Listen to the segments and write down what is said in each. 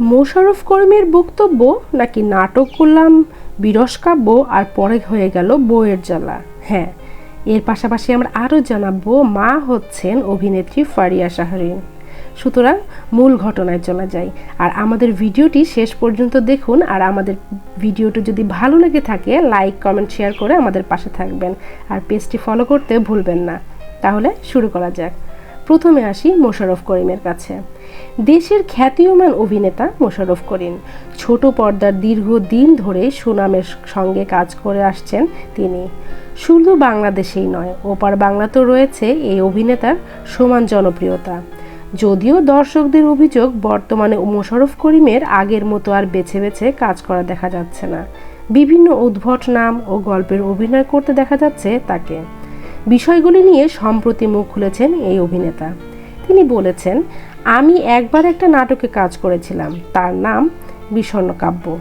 মোশাররফ করিমের বক্তব্য নাকি নাটক করলাম, বিরস কাব্য আর পরে হয়ে গেল বইয়ের জ্বালা। হ্যাঁ এর পাশাপাশি আমরা আরও জানাব, মা হচ্ছেন অভিনেত্রী ফারিয়া শাহরিন সুতরাং মূল ঘটনায় চলে যাই আর আমাদের ভিডিওটি শেষ পর্যন্ত দেখুন, আর আমাদের ভিডিওটি যদি ভালো লেগে থাকে, লাইক, কমেন্ট, শেয়ার করে আমাদের পাশে থাকবেন। আর পেজটি ফলো করতে ভুলবেন না। তাহলে শুরু করা যাক। প্রথমে আসি মোশাররফ করিমের কাছে। দেশের খ্যাতিমান অভিনেতা মোশাররফ করিম। ছোট পর্দার দীর্ঘদিন ধরে সুনামের সঙ্গে কাজ করে আসছেন তিনি। শুধু বাংলাদেশেই নয়, ওপার বাংলাতেও রয়েছে এই অভিনেতার সমান জনপ্রিয়তা। যদিও দর্শকদের অভিযোগ বর্তমানে মোশাররফ করিমের আগের মতো আর বেছে বেছে কাজ করা দেখা যাচ্ছে না। বিভিন্ন উদ্ভট নাম ও গল্পের অভিনয় করতে দেখা যাচ্ছে তাকে। বিষয়গুলি নিয়ে সম্প্রতি মুখ খুলেছেন এই অভিনেতা। তিনি বলেছেন, আমি একবার একটা নাটকে কাজ করেছিলাম, তার নাম বিষণ্ণ কাব্য।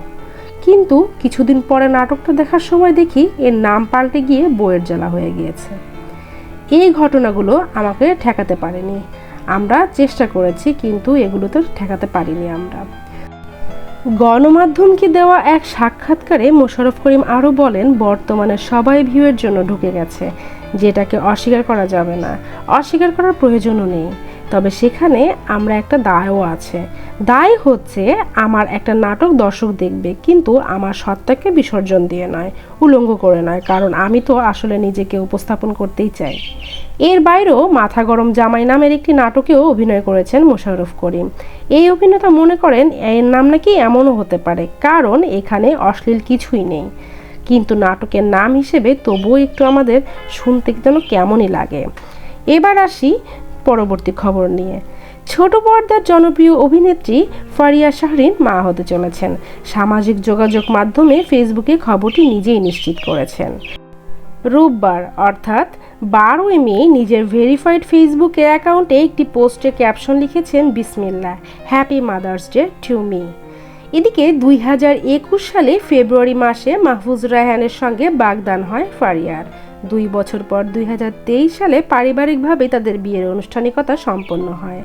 কিন্তু কিছুদিন পরে নাটকটা দেখার সময় দেখি এর নাম পাল্টে গিয়ে বইয়ের জ্বালা হয়ে গিয়েছে। এই ঘটনাগুলো আমাকে ঠেকাতে পারেনি। আমরা চেষ্টা করেছি, কিন্তু এগুলো তো ঠেকাতে পারিনি আমরা। গণমাধ্যমকে দেওয়া এক সাক্ষাৎকারে মোশাররফ করিম আরও বলেন, বর্তমানে সবাই ভিউয়ের জন্য ঢুকে গেছে, যেটাকে অস্বীকার করা যাবে না। অস্বীকার করার প্রয়োজনও নেই। তবে সেখানে আমরা একটা দায়ও আছে। দায় হচ্ছে আমার একটা নাটক দর্শক দেখবে, কিন্তু আমার সত্তাকে বিসর্জন দিয়ে নয়, উলঙ্গ করে নয়, কারণ আমি তো আসলে নিজেকে উপস্থাপন করতেই চাই। এর বাইরেও মাথা গরম জামাই নামের একটি নাটকেও অভিনয় করেছেন মোশাররফ করিম। এই অভিনেতা মনে করেন, এর নাম নাকি এমনও হতে পারে, কারণ এখানে অশ্লীল কিছুই নেই। কিন্তু নাটকের নাম হিসেবে তবুও একটু আমাদের শুনতে যেন কেমনই লাগে। এবার আসি পরবর্তী খবর নিয়ে। ছোট পর্দার জনপ্রিয় অভিনেত্রী ফারিয়া শাহরিন মা হতে চলেছেন। সামাজিক যোগাযোগ মাধ্যমে ফেসবুকে খবরটি নিজেই নিশ্চিত করেছেন। রোববার, অর্থাৎ বারোই মে, নিজের ভেরিফাইড ফেসবুকে অ্যাকাউন্টে একটি পোস্টে ক্যাপশন লিখেছেন বিসমিল্লা, happy mother's day to me. এদিকে দুই হাজার একুশ সালে ফেব্রুয়ারি মাসে মাহফুজ রায়হানের সঙ্গে বাগদান হয় ফারিয়ার। দুই বছর পর দুই হাজার তেইশ সালে পারিবারিকভাবে তাদের বিয়ের আনুষ্ঠানিকতা সম্পন্ন হয়।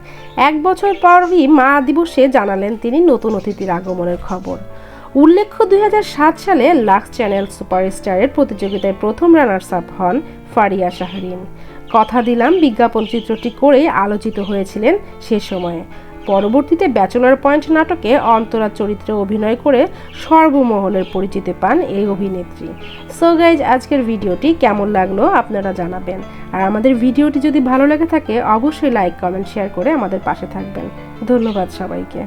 এক বছর পরই মা দিবসে জানালেন তিনি নতুন অতিথির আগমনের খবর। উল্লেখ্য, দুই হাজার সাত সালে লাক্স চ্যানেল সুপারস্টারের প্রতিযোগিতায় প্রথম রানার্স আপ হন ফারিয়া শাহরিন। কথা দিলাম, বিজ্ঞাপন চিত্রটি করে আলোচিত হয়েছিলেন সে সময়ে। পরবর্তীতে ব্যাচেলর পয়েন্ট নাটকে অন্তরা চরিত্রে অভিনয় করে সর্বমহলের পরিচিতি পান এই অভিনেত্রী। সো গাইজ আজকের ভিডিওটি কেমন লাগল আপনারা জানাবেন। আর আমাদের ভিডিওটি যদি ভালো লেগে থাকে, অবশ্যই লাইক কমেন্ট শেয়ার করে আমাদের পাশে থাকবেন। ধন্যবাদ সবাইকে।